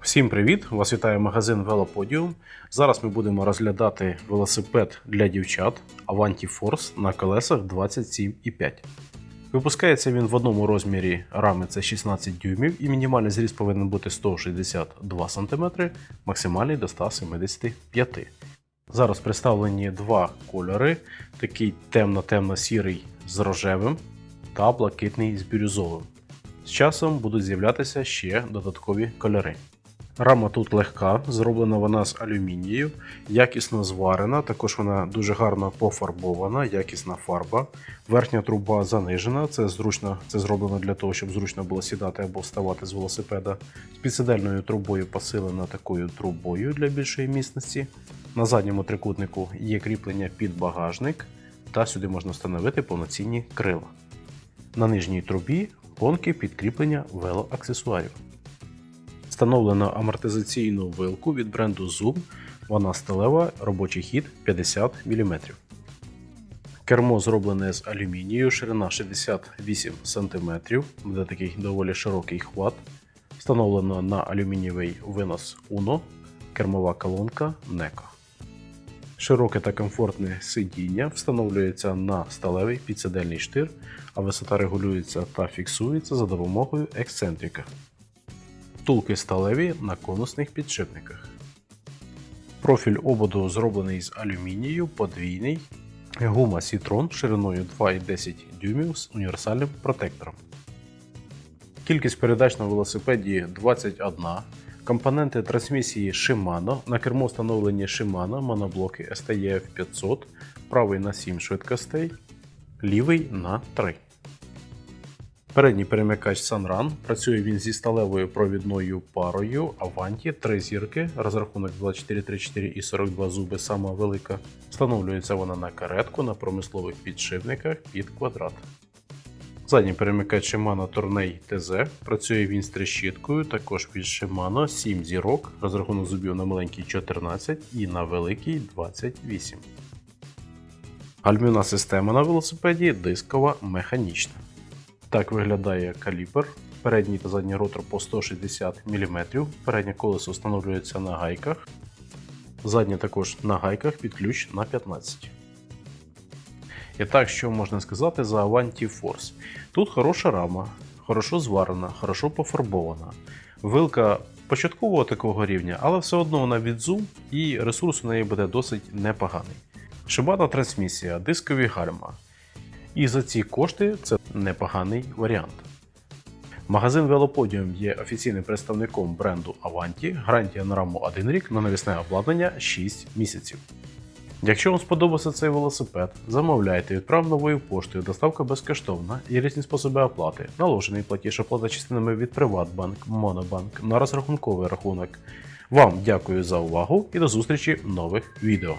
Всім привіт! Вас вітає магазин Велоподіум. Зараз ми будемо розглядати велосипед для дівчат Avanti Force на колесах 27,5. Випускається він в одному розмірі рами це 16 дюймів і мінімальний зріст повинен бути 162 см, максимальний до 175 Зараз представлені два кольори: такий темно-темно-сірий з рожевим та блакитний з бірюзовим. З часом будуть з'являтися ще додаткові кольори. Рама тут легка, зроблена вона з алюмінію, якісно зварена, також вона дуже гарно пофарбована, якісна фарба. Верхня труба занижена, це зручно, це зроблено для того, щоб зручно було сідати або вставати з велосипеда. З підсидельною трубою посилена такою трубою для більшої міцності. На задньому трикутнику є кріплення під багажник, та сюди можна встановити повноцінні крила. На нижній трубі гонки під кріплення велоаксесуарів. Встановлено амортизаційну вилку від бренду Zoom. Вона сталева, робочий хід 50 мм. Кермо зроблене з алюмінію, ширина 68 см, буде такий доволі широкий хват. Встановлено на алюмінієвий винос Uno, кермова колонка NECO. Широке та комфортне сидіння встановлюється на сталевий підсидельний штир, а висота регулюється та фіксується за допомогою ексцентрика. Втулки сталеві на конусних підшипниках. Профіль ободу зроблений з алюмінію, подвійний. Гума Citroen шириною 2,10 дюймів з універсальним протектором. Кількість передач на велосипеді 21. Компоненти трансмісії Shimano. На кермо встановлені Shimano, моноблоки STF 500, правий на 7 швидкостей, лівий на 3. Передній перемикач Sunrun. Працює він зі сталевою провідною парою Avanti 3 зірки, розрахунок 2434 і 42 зуби, сама велика. Встановлюється вона на каретку на промислових підшипниках під квадрат. Задній перемикач Shimano Tourney TZ. Працює він з трещіткою, також під Shimano 7 зірок, розрахунок зубів на маленький 14 і на великий 28. Гальмівна система на велосипеді дискова механічна. Так виглядає калібр. Передній та задній ротор по 160 мм. Переднє колесо встановлюється на гайках. Заднє також на гайках під ключ на 15. І так, що можна сказати за Avanti Force? Тут хороша рама, хорошо зварена, хорошо пофарбована. Вилка початкового такого рівня, але все одно вона від Zoom і ресурс у неї буде досить непоганий. Шибана трансмісія, дискові гальма. І за ці кошти це непоганий варіант. Магазин Велоподіум є офіційним представником бренду Avanti, гарантія на раму 1 рік на навісне обладнання 6 місяців. Якщо вам сподобався цей велосипед, замовляйте, відправ новою поштою, доставка безкоштовна і різні способи оплати, наложений платіж, оплата частинами від Приватбанк, Монобанк на розрахунковий рахунок. Вам дякую за увагу і до зустрічі в нових відео.